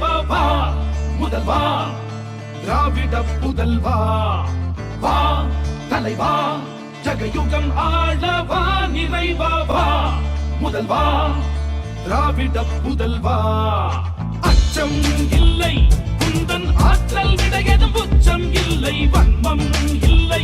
பாபா முதல்வா திராவிட புதல்வா வா. தலைவா. ஜகயுகம் ஆளவா நிறைவாவா முதல்வா திராவிட புதல்வா அச்சம் இல்லை குந்தன் ஆற்றல் விட எதும் உச்சம் இல்லை வன்மம் இல்லை.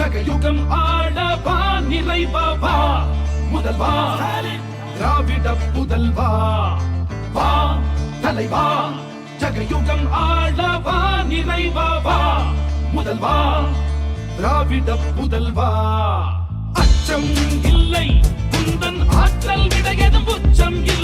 ஜகயுகம் ஆடவா நிறைவா முதல்வா. திராவிட புதல்வா வா தலைவா. ஜகயுகம் ஆடவா நிறைவா முதல்வா. திராவிட புதல்வா அச்சம் இல்லை குந்தன் ஆற்றல் விடையதும் உச்சம் இல்லை.